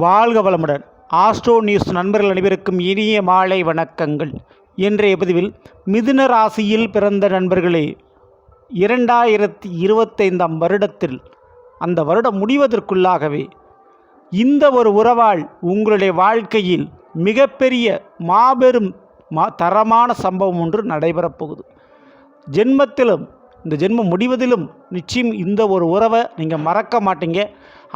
வாழ்க வளமுடன். Astro news நண்பர்கள் அனைவருக்கும் இனிய மாலை வணக்கங்கள். இன்றைய பதிவில் மிதுன ராசியில் பிறந்த நண்பர்களே இரண்டாயிரத்தி இருபத்தைந்தாம் வருடத்தில் அந்த வருடம் முடிவதற்குள்ளாகவே இந்த ஒரு உறவால் உங்களுடைய வாழ்க்கையில் மிகப்பெரிய மாபெரும் மா தரமான சம்பவம் ஒன்று நடைபெறப் போகுது ஜென்மத்திலும் இந்த ஜென்மம் முடிவதிலும் நிச்சயம் இந்த ஒரு உறவை நீங்கள் மறக்க மாட்டீங்க.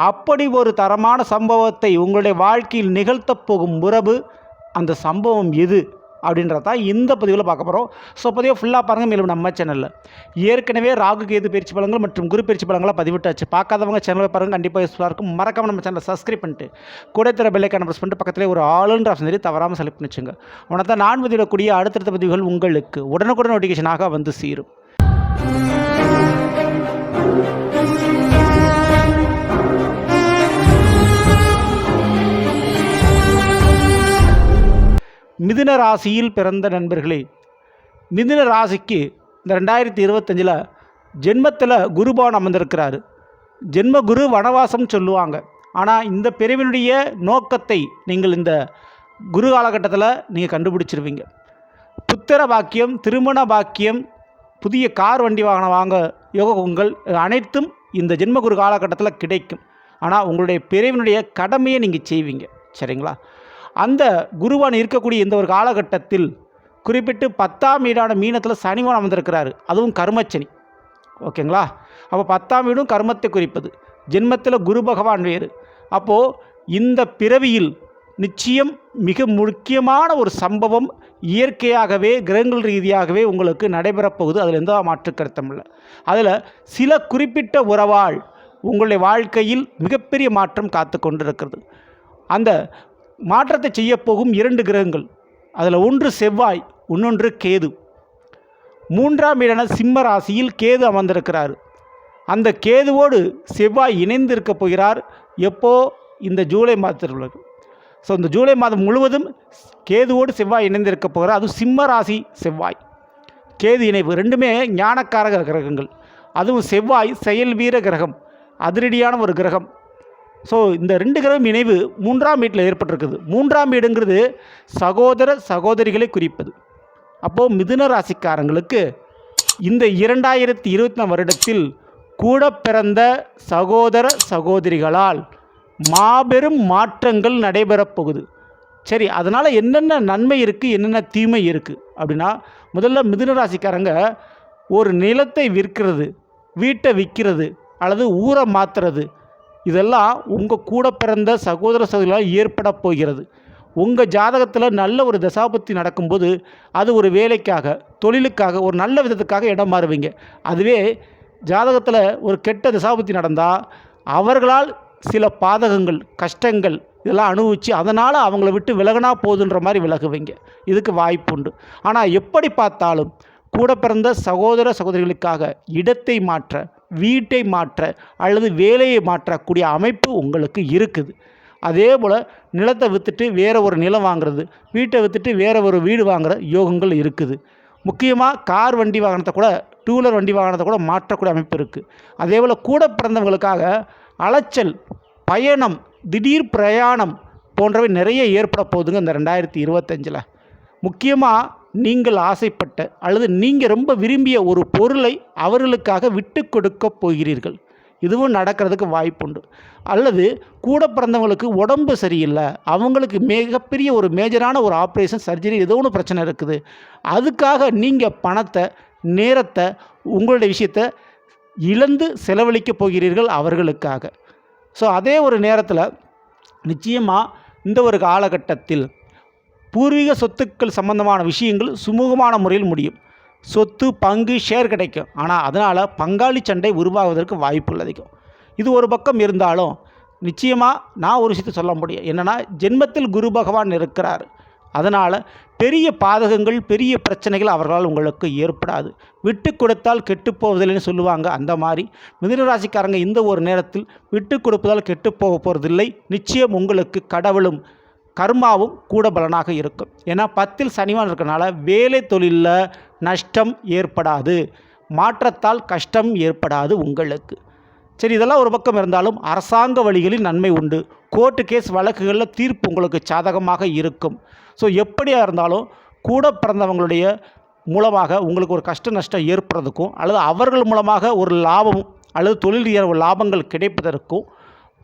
அப்படி ஒரு தரமான சம்பவத்தை உங்களுடைய வாழ்க்கையில் நிகழ்த்தப் போகும் உறவு அந்த சம்பவம் எது? அப்படின்றதான் இந்த பதிவில் பார்க்க போகிறோம் ஸோ பதிவை ஃபுல்லாக பாருங்கள் மேலும் நம்ம சேனலில் ஏற்கனவே ராகு கேது பயிற்சி பலங்கள் மற்றும் குரு பயிற்சி பலங்களாக பதிவிட்டாச்சு. பார்க்காதவங்க சேனலை பாருங்கள் கண்டிப்பாக யூஸ்ஃபுல்லாக இருக்கும். மறக்காமல் நம்ம சேனலை சப்ஸ்கிரைப் பண்ணிட்டு கூட தர பெல்லைக்கான ப்ரெஸ் பண்ணிட்டு பக்கத்தில் ஒரு ஆளுன்ற ஆப்ஷன் சரி தவறாமல் செலக்ட் பண்ணி வச்சுங்க தான் நான் பதிவிடக்கூடிய அடுத்தடுத்த பதிவுகள் உங்களுக்கு உடனுக்குடன் நோட்டிஃபிகேஷனாக வந்து சேரும். மிதுன ராசியில் பிறந்த நண்பர்களே மிதுன ராசிக்கு இந்த ரெண்டாயிரத்தி இருபத்தஞ்சில் ஜென்மத்தில் குருபான் அமர்ந்திருக்கிறார். ஜென்ம குரு வனவாசம் சொல்லுவாங்க. ஆனால் இந்த பிரிவினுடைய நோக்கத்தை நீங்கள் இந்த குரு காலகட்டத்தில் நீங்கள் கண்டுபிடிச்சிருவீங்க. புத்திர பாக்கியம் திருமண பாக்கியம் புதிய கார் வண்டி வாகனம் வாங்க யோகங்கள் அனைத்தும் இந்த ஜென்மகுரு காலகட்டத்தில் கிடைக்கும். ஆனால் உங்களுடைய பிரிவினுடைய கடமையை நீங்கள் செய்வீங்க. சரிங்களா? அந்த குருவான் இருக்கக்கூடிய இந்த ஒரு காலகட்டத்தில் குறிப்பிட்டு பத்தாம் வீடான மீனத்தில் சனிவான் அமர்ந்திருக்கிறாரு. அதுவும் கர்மச்சனி. ஓகேங்களா? அப்போ பத்தாம் வீடும் கர்மத்தை குறிப்பது. ஜென்மத்தில் குரு பகவான் வேறு. அப்போது இந்த பிறவியில் நிச்சயம் மிக முக்கியமான ஒரு சம்பவம் இயற்கையாகவே கிரகங்கள் ரீதியாகவே உங்களுக்கு நடைபெறப்போகுது அதில் எந்த மாற்று இல்லை. அதில் சில குறிப்பிட்ட உறவால் உங்களுடைய வாழ்க்கையில் மிகப்பெரிய மாற்றம் காத்து கொண்டிருக்கிறது. அந்த மாற்றத்தை செய்யப்போகும் இரண்டு கிரகங்கள். அதில் ஒன்று செவ்வாய் இன்னொன்று கேது. மூன்றாம் இடன சிம்ம ராசியில் கேது அமர்ந்திருக்கிறார். அந்த கேதுவோடு செவ்வாய் இணைந்து போகிறார். எப்போ? இந்த ஜூலை மாதத்தில் உள்ளது ஸோ இந்த ஜூலை மாதம் முழுவதும் கேதுவோடு செவ்வாய் இணைந்திருக்க போகிறார் அதுவும் சிம்ம ராசி செவ்வாய். கேது இணைவு ரெண்டுமே ஞானக்காரக கிரகங்கள். அதுவும் செவ்வாய் செயல் வீர கிரகம் அதிரடியான ஒரு கிரகம். ஸோ இந்த ரெண்டு கிரகம் இணைவு மூன்றாம் வீட்டில் ஏற்பட்டிருக்குது. மூன்றாம் வீடுங்கிறது சகோதர சகோதரிகளை குறிப்பது. அப்போது மிதுன ராசிக்காரங்களுக்கு இந்த இரண்டாயிரத்தி இருபத்தி வருடத்தில் கூட பிறந்த சகோதர சகோதரிகளால் மாபெரும் மாற்றங்கள் நடைபெறப்போகுது சரி அதனால் என்னென்ன நன்மை இருக்குது என்னென்ன தீமை இருக்குது அப்படின்னா முதல்ல மிதுன ராசிக்காரங்க ஒரு நிலத்தை விற்கிறது வீட்டை விற்கிறது அல்லது ஊரை மாற்றுறது இதெல்லாம் உங்கள் கூட பிறந்த சகோதர சகோதரிகளால் ஏற்பட போகிறது. உங்கள் ஜாதகத்தில் நல்ல ஒரு தசாபத்தி நடக்கும்போது அது ஒரு வேலைக்காக தொழிலுக்காக ஒரு நல்ல விதத்துக்காக இடம் மாறுவீங்க. அதுவே ஜாதகத்தில் ஒரு கெட்ட தசாபத்தி நடந்தால் அவர்களால் சில பாதகங்கள் கஷ்டங்கள் இதெல்லாம் அனுபவித்து அதனால் அவங்கள விட்டு விலகினா போதுன்ற மாதிரி விலகுவீங்க. இதுக்கு வாய்ப்பு உண்டு. ஆனால் எப்படி பார்த்தாலும் கூட பிறந்த சகோதர சகோதரிகளுக்காக இடத்தை மாற்ற வீட்டை மாற்ற அல்லது வேலையை மாற்றக்கூடிய அமைப்பு உங்களுக்கு இருக்குது. அதே போல் நிலத்தை விற்றுட்டு வேறு ஒரு நிலம் வாங்குறது வீட்டை விற்றுட்டு வேறு ஒரு வீடு வாங்குற யோகங்கள் இருக்குது. முக்கியமாக கார் வண்டி வாகனத்தை கூட டூ வீலர் வண்டி வாகனத்தை கூட மாற்றக்கூடிய அமைப்பு இருக்குது அதே போல் கூட பிறந்தவங்களுக்காக அலைச்சல் பயணம் திடீர் பிரயாணம் போன்றவை நிறைய ஏற்பட போகுதுங்க இந்த ரெண்டாயிரத்தி இருபத்தஞ்சில். முக்கியமாக நீங்கள் ஆசைப்பட்ட அல்லது நீங்கள் ரொம்ப விரும்பிய ஒரு பொருளை அவர்களுக்காக விட்டு கொடுக்க போகிறீர்கள். இதுவும் நடக்கிறதுக்கு வாய்ப்புண்டு. அல்லது கூட பிறந்தவங்களுக்கு உடம்பு சரியில்லை அவங்களுக்கு மிகப்பெரிய ஒரு மேஜரான ஒரு ஆப்ரேஷன் சர்ஜரி ஏதோ ஒன்று பிரச்சனை இருக்குது. அதுக்காக நீங்கள் பணத்தை நேரத்தை உங்களுடைய விஷயத்தை இழந்து செலவழிக்கப் போகிறீர்கள் அவர்களுக்காக. ஸோ அதே ஒரு நேரத்தில் நிச்சயமாக இந்த ஒரு காலகட்டத்தில் பூர்வீக சொத்துக்கள் சம்பந்தமான விஷயங்கள் சுமூகமான முறையில் முடியும். சொத்து பங்கு ஷேர் கிடைக்கும். ஆனால் அதனால் பங்காளி சண்டை உருவாகுவதற்கு வாய்ப்புகள் அதிகம் இது ஒரு பக்கம் இருந்தாலும் நிச்சயமாக நான் ஒரு விஷயத்தை சொல்ல முடியும். என்னென்னா ஜென்மத்தில் குரு பகவான் இருக்கிறார். அதனால் பெரிய பாதகங்கள் பெரிய பிரச்சனைகள் அவர்களால் உங்களுக்கு ஏற்படாது. விட்டு கொடுத்தால் கெட்டுப்போவதில்லைன்னு சொல்லுவாங்க அந்த மாதிரி. மிதனராசிக்காரங்க இந்த ஒரு நேரத்தில் விட்டு கொடுப்பதால் கெட்டு போக போகிறதில்லை நிச்சயம் உங்களுக்கு கடவுளும் கர்மாவும் கூட பலனாக இருக்கும். ஏன்னா பத்தில் சனிவான் இருக்கனால வேலை தொழிலில் நஷ்டம் ஏற்படாது. மாற்றத்தால் கஷ்டம் ஏற்படாது உங்களுக்கு. சரி இதெல்லாம் ஒரு பக்கம் இருந்தாலும் அரசாங்க வழிகளில் நன்மை உண்டு. கோர்ட்டு கேஸ் வழக்குகளில் தீர்ப்பு உங்களுக்கு சாதகமாக இருக்கும். ஸோ எப்படியாக இருந்தாலும் கூட பிறந்தவங்களுடைய மூலமாக உங்களுக்கு ஒரு கஷ்ட நஷ்டம் ஏற்படுறதுக்கும் அல்லது அவர்கள் மூலமாக ஒரு லாபம் அல்லது தொழில் ரீதியான லாபங்கள் கிடைப்பதற்கும்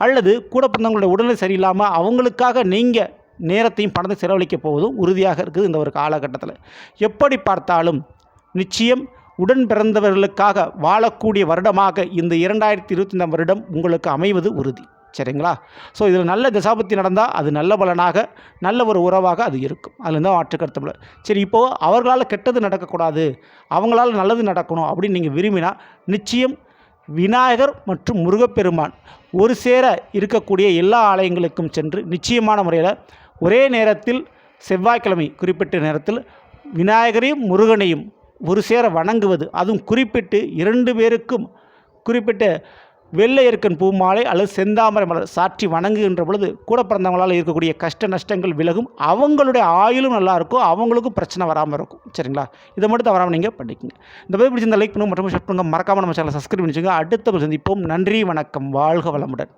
அல்லது கூட பிறந்தவங்களுடைய உடல்நிலை சரியில்லாமல் அவங்களுக்காக நீங்கள் நேரத்தையும் பணத்தை செலவழிக்க போவதும் உறுதியாக இருக்குது இந்த ஒரு காலகட்டத்தில். எப்படி பார்த்தாலும் நிச்சயம் உடன் பிறந்தவர்களுக்காக வாழக்கூடிய வருடமாக இந்த இரண்டாயிரத்தி இருபத்தைந்தாம் வருடம் உங்களுக்கு அமைவது உறுதி. சரிங்களா? ஸோ இதில் நல்ல தசாபத்தி நடந்தால் அது நல்ல பலனாக நல்ல ஒரு உறவாக அது இருக்கும். அதில் தான் மாற்று இல்லை சரி இப்போது அவர்களால் கெட்டது நடக்கக்கூடாது அவங்களால நல்லது நடக்கணும் அப்படின்னு நீங்கள் விரும்பினா நிச்சயம் விநாயகர் மற்றும் முருகப்பெருமான் ஒரு சேர இருக்கக்கூடிய எல்லா ஆலயங்களுக்கும் சென்று நிச்சயமான முறையில் ஒரே நேரத்தில் செவ்வாய்க்கிழமை குறிப்பிட்ட நேரத்தில் விநாயகரையும் முருகனையும் ஒரு சேர வணங்குவது. அதுவும் குறிப்பிட்டு இரண்டு பேருக்கும் குறிப்பிட்ட வெள்ளையர்க்கன் பூமாலை அல்லது செந்தாமரை மலர் சாற்றி வணங்குகின்ற பொழுது கூட பிறந்தவங்களால் இருக்கக்கூடிய கஷ்ட நஷ்டங்கள் விலகும். அவங்களுடைய ஆயுளும் நல்லா இருக்கும். அவங்களுக்கும் பிரச்சனை வராமல் இருக்கும். சரிங்களா? இதை மட்டும் தவறாமல் நீங்கள் பண்ணிக்கங்க. இந்த மாதிரி பிடிச்சிருந்த லைக் பண்ணுங்க. மற்றும் ஷேர் பண்ணுங்க மறக்காமல் நம்ம சேனலை சப்ஸ்கிரைப் பண்ணிச்சுங்க அடுத்த சந்திப்போம். நன்றி வணக்கம். வாழ்க வளமுடன்.